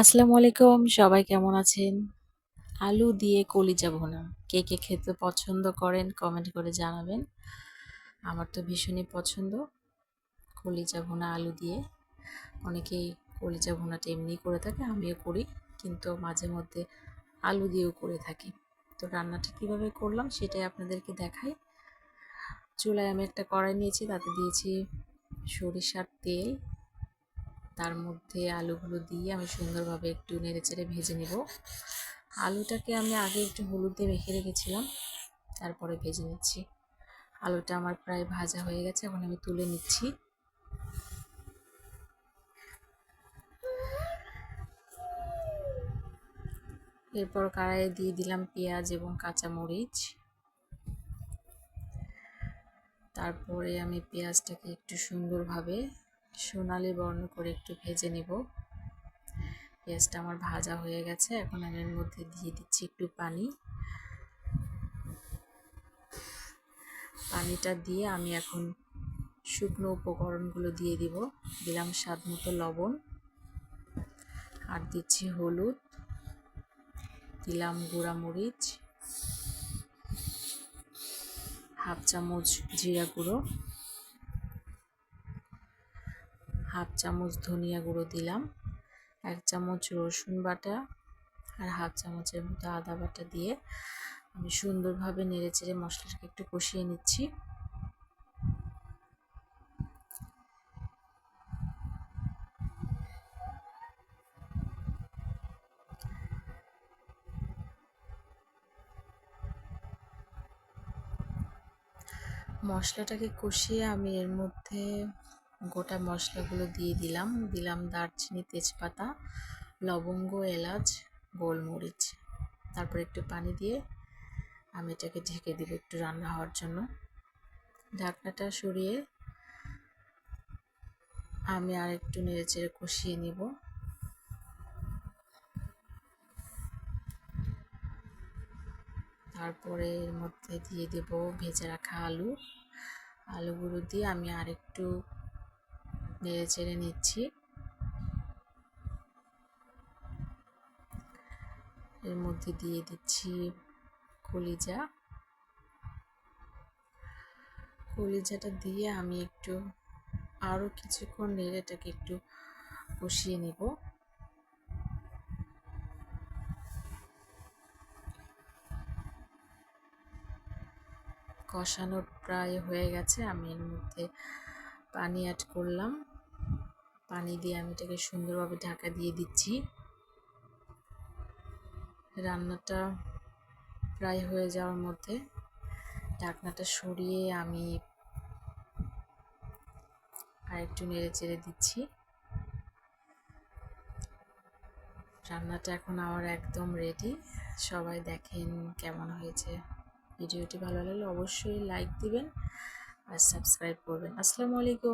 আসসালামু আলাইকুম, সবাই কেমন আছেন? আলু দিয়ে কলিজা ভুনা। কে কে খেতে পছন্দ করেন কমেন্ট করে জানাবেন। আমার তো ভীষণই পছন্দ কলিজা ভুনা আলু দিয়ে। অনেকেই কলিজা ভুনাটা এমনি করে থাকে, আমিও করি, কিন্তু মাঝে মধ্যে আলু দিয়েও করে থাকি। তো রান্নাটা কীভাবে করলাম সেটাই আপনাদেরকে দেখাই। চুলায় আমি একটা কড়াই নিয়েছি, তাতে দিয়েছি সরিষার তেল তার মধ্যে আলুগুলো দিয়ে আমি সুন্দরভাবে একটু নেড়ে চেড়ে ভেজে নেব। আলুটাকে আমি আগে একটু হলুদ দিয়ে মেখে রেখেছিলাম, তারপরে ভেজে নিচ্ছি। আলুটা আমার প্রায় ভাজা হয়ে গেছে, এখন আমি তুলে নিচ্ছি। এরপর কড়াইয়ে দিয়ে দিলাম পেঁয়াজ এবং কাঁচামরিচ। তারপরে আমি পেঁয়াজটাকে একটু সুন্দরভাবে সোনালি বর্ণ করে একটু ভেজে নেব। পেঁয়াজটা আমার ভাজা হয়ে গেছে, এখন আমি এর মধ্যে দিয়ে দিচ্ছি একটু পানি। পানিটা দিয়ে আমি এখন শুকনো উপকরণগুলো দিয়ে দিব। দিলাম স্বাদ মতো লবণ। আর দিচ্ছি হলুদ। দিলাম মরিচ হাফ চামচ জিরা গুঁড়ো। হাফ চামচ ধনিয়া গুঁড়ো দিলাম, এক চামচ রসুন বাটা আর হাফ চামচের মতো আদা বাটা দিয়ে আমি সুন্দরভাবে নেড়ে চেড়ে মশলাটাকে একটু কষিয়ে নিচ্ছি। মশলাটাকে কষিয়ে আমি এর মধ্যে গোটা মশলাগুলো দিয়ে দিলাম। দিলাম দারচিনি, তেজপাতা, লবঙ্গ, এলাচ, গোলমরিচ। তারপর একটু পানি দিয়ে আমি এটাকে ঢেকে দিব একটু রান্না হওয়ার জন্য। ঢাকনাটা সরিয়ে আমি আর একটু নেড়ে চেড়ে কষিয়ে নিব। তারপরে এর মধ্যে দিয়ে দেব ভেজে রাখা আলু। আলুগুলো দিয়ে আমি আর একটু নেড়ে চেড়ে নিচ্ছি। এর মধ্যে দিয়ে দিচ্ছি কলিজা। কলিজাটা দিয়ে আমি একটু আরও কিছুক্ষণ নেড়ে এটাকে একটু কষিয়ে নেব। কষানো প্রায় হয়ে গেছে, আমি এর মধ্যে পানি অ্যাড করলাম। পানি দিয়ে আমি এটাকে সুন্দরভাবে ঢাকা দিয়ে দিচ্ছি। রান্নাটা প্রায় হয়ে যাওয়ার মধ্যে ঢাকনাটা সরিয়ে আমি আর একটু নেড়ে চেড়ে দিচ্ছি। রান্নাটা এখন আমার একদম রেডি সবাই দেখেন কেমন হয়েছে। ভিডিওটি ভালো লাগলে অবশ্যই লাইক দিবেন আর সাবস্ক্রাইব করবেন। আসসালামু আলাইকুম।